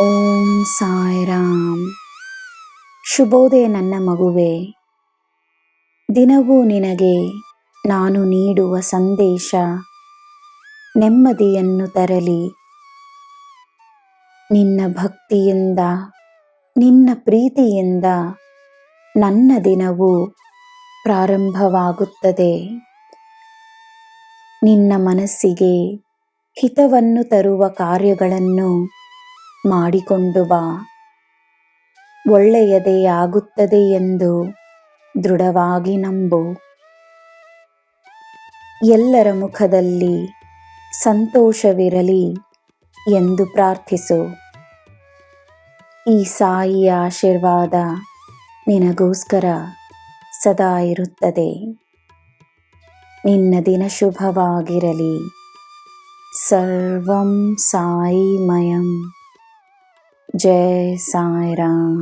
ಓಂ ಸಾಯಿರಾಮ್. ಶುಭೋದಯ ನನ್ನ ಮಗುವೆ. ದಿನವೂ ನಿನಗೆ ನಾನು ನೀಡುವ ಸಂದೇಶ ನೆಮ್ಮದಿಯನ್ನು ತರಲಿ. ನಿನ್ನ ಭಕ್ತಿಯಿಂದ, ನಿನ್ನ ಪ್ರೀತಿಯಿಂದ ನನ್ನ ದಿನವು ಪ್ರಾರಂಭವಾಗುತ್ತದೆ. ನಿನ್ನ ಮನಸ್ಸಿಗೆ ಹಿತವನ್ನು ತರುವ ಕಾರ್ಯಗಳನ್ನು ಮಾಡಿಕೊಂಡು ಬಾ. ಒಳ್ಳೆಯದೇ ಆಗುತ್ತದೆ ಎಂದು ದೃಢವಾಗಿ ನಂಬು. ಎಲ್ಲರ ಮುಖದಲ್ಲಿ ಸಂತೋಷವಿರಲಿ ಎಂದು ಪ್ರಾರ್ಥಿಸು. ಈ ಸಾಯಿಯ ಆಶೀರ್ವಾದ ನಿನಗೋಸ್ಕರ ಸದಾ ಇರುತ್ತದೆ. ನಿನ್ನ ದಿನ ಶುಭವಾಗಿರಲಿ. ಸರ್ವಂ ಸಾಯಿಮಯಂ. ಜಯ ಸಾಯಿರಾಮ್